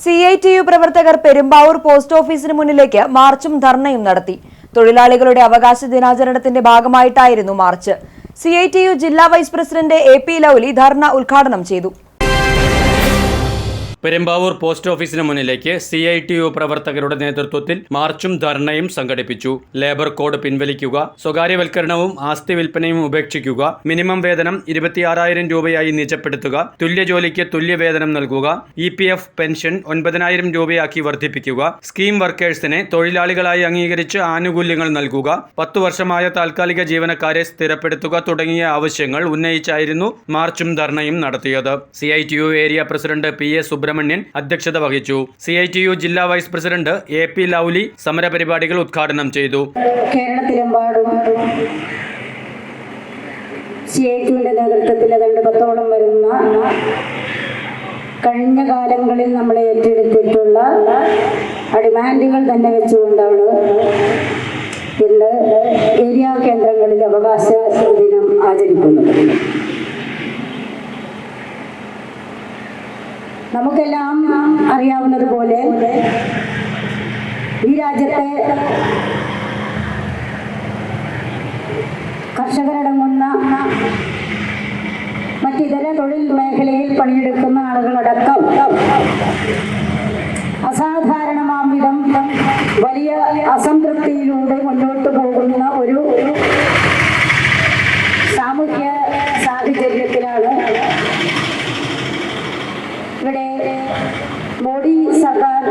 C I T U പ്രവർത്തകർ Perumbavoor post ഓഫീസിന് മുന്നിലേക്ക് മാർച്ചും ധർണയും നടത്തി. തൊഴിലാളികളുടെ അവകാശ ദിനാചരണത്തിന്റെ ഭാഗമായിട്ടായിരുന്നു മാർച്ച്. സി ജില്ലാ vice president A P Lovely ധർണ ഉദ്ഘാടനം ചെയ്തു. പെരുമ്പാവൂർ പോസ്റ്റ് ഓഫീസിന് മുന്നിലേക്ക് സി ഐ ടി യു പ്രവർത്തകരുടെ നേതൃത്വത്തിൽ മാർച്ചും ധർണയും സംഘടിപ്പിച്ചു. ലേബർ കോഡ് പിൻവലിക്കുക സ്വകാര്യവൽക്കരണവും ആസ്തി വിൽപ്പനയും ഉപേക്ഷിക്കുക മിനിമം വേതനം ഇരുപത്തിയാറായിരം രൂപയായി നിജപ്പെടുത്തുക തുല്യ ജോലിക്ക് തുല്യ വേതനം നൽകുക ഇ പി എഫ് പെൻഷൻ ഒൻപതിനായിരം രൂപയാക്കി വർദ്ധിപ്പിക്കുക സ്കീം വർക്കേഴ്സിനെ തൊഴിലാളികളായി അംഗീകരിച്ച് ആനുകൂല്യങ്ങൾ നൽകുക പത്തു വർഷമായ താൽക്കാലിക ജീവനക്കാരെ സ്ഥിരപ്പെടുത്തുക തുടങ്ങിയ ആവശ്യങ്ങൾ ഉന്നയിച്ചായിരുന്നു മാർച്ചും ധർണയും നടത്തിയത്. C I T U area president P A Subrahmanyan അധ്യക്ഷത വഹിച്ചു. സി ഐ ടി യു ജില്ലാ vice president A P Lovely സമരപരിപാടികൾ ഉദ്ഘാടനം ചെയ്തു. കേരളത്തിലെമ്പാടും നേതൃത്വത്തിൽ ഏതാണ്ട് പത്തോളം വരുന്ന കഴിഞ്ഞ കാലങ്ങളിൽ നമ്മളെ ഏറ്റെടുത്തിട്ടുള്ള ഡിമാൻഡുകൾ തന്നെ വെച്ചുകൊണ്ടാണ് ഇന്ന് ഏരിയ കേന്ദ്രങ്ങളിൽ അവകാശ ദിനം ആചരിക്കുന്നത്. നമുക്കെല്ലാം അറിയാവുന്നത് പോലെ ഈ രാജ്യത്തെ കർഷകരടങ്ങുന്ന മറ്റിതര തൊഴിൽ മേഖലയിൽ പണിയെടുക്കുന്ന ആളുകളടക്കം അസാധാരണമാം വിധം വലിയ അസംതൃപ്തിയിലൂടെ മുന്നോട്ട് മോഡി സർക്കാർ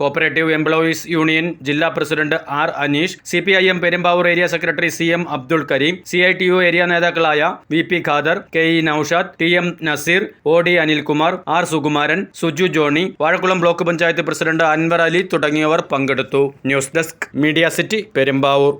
കോപ്പറേറ്റീവ് എംപ്ലോയീസ് യൂണിയൻ ജില്ലാ president R Aneesh C P I M Perumbavoor area secretary C M Abdul Kareem C I T U area നേതാക്കളായ V P Khader K E Noushad T M Naseer O D Anilkumar R Sukumaran Suju Johny Vazhakkulam block panchayat president Anwar Ali തുടങ്ങിയവർ പങ്കെടുത്തു. News desk media city Perumbavoor.